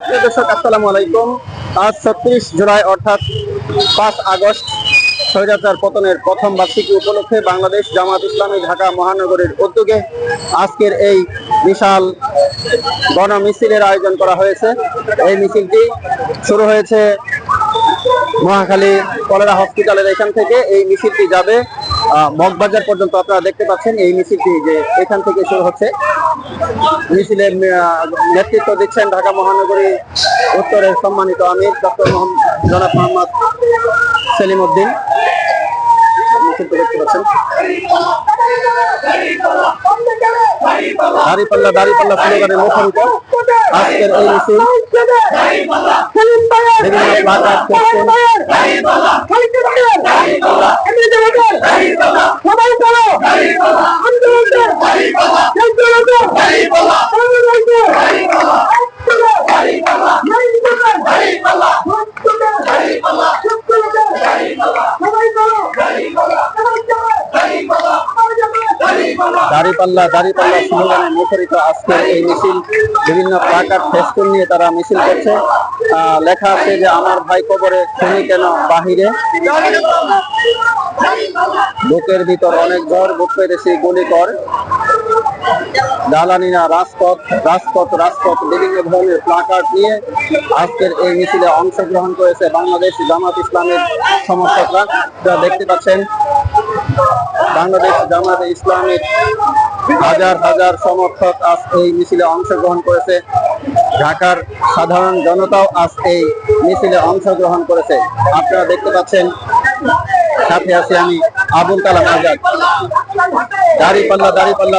দর্শক, আসসালামু আলাইকুম। আজ ছত্রিশ জুলাই, অর্থাৎ পাঁচ আগস্ট স্বৈরাচার পতনের প্রথম বার্ষিকী উপলক্ষে বাংলাদেশ জামাত ইসলামী ঢাকা মহানগরীর উদ্যোগে আজকের এই বিশাল গণ মিছিলের আয়োজন করা হয়েছে। এই মিছিলটি শুরু হয়েছে মহাখালী কলেরা হসপিটালের এখান থেকে এই মিছিলটি যাবে। মগবাজার পর্যন্ত আপনারা দেখতে পাচ্ছেন এই মিছিলটি যে এখান থেকে শুরু হচ্ছে। মিছিলের নেতৃত্ব দিচ্ছেন ঢাকা মহানগরী উত্তরের সম্মানিত আমির ডক্টর জনাব মোহাম্মদ সেলিম উদ্দিন। দেখতে পাচ্ছেন। দাঁড়িপাল্লা দাঁড়িপাল্লা স্লোগানে মুখরিত আজকের এই মিছিল বিভিন্ন প্লাকার্ড দাঁড়িপাল্লা দাঁড়িপাল্লা স্লোগানে মুখরিত আজকের এই মিছিল। বিভিন্ন প্লাকার্ড ফেস্টুন নিয়ে তারা মিছিল করছে। লেখা আছে যে আমার ভাই কবরে শুনি কেন বাহিরে? বুকের ভিতর অনেক ঝড় বুক পেরেছি, গুলি কর। জ্বালানি না রাজপথ রাজপথ রাজপথ, বিভিন্ন ধরনের প্লাকার্ড নিয়ে আজকের এই মিছিলে অংশগ্রহণ করেছে বাংলাদেশ জামাত ইসলামের সমর্থকরা। যারা দেখতে পাচ্ছেন বাংলাদেশ জামাতে ইসলামের হাজার হাজার সমর্থক আজ এই মিছিলে অংশগ্রহণ করেছে। ঢাকার সাধারণ জনতাও আজ এই মিছিলে অংশগ্রহণ করেছে। আপনারা দেখতে পাচ্ছেন, সাথে আছি আমি আবুল কালাম আজাদ। দাড়িপাল্লা দাড়িপাল্লা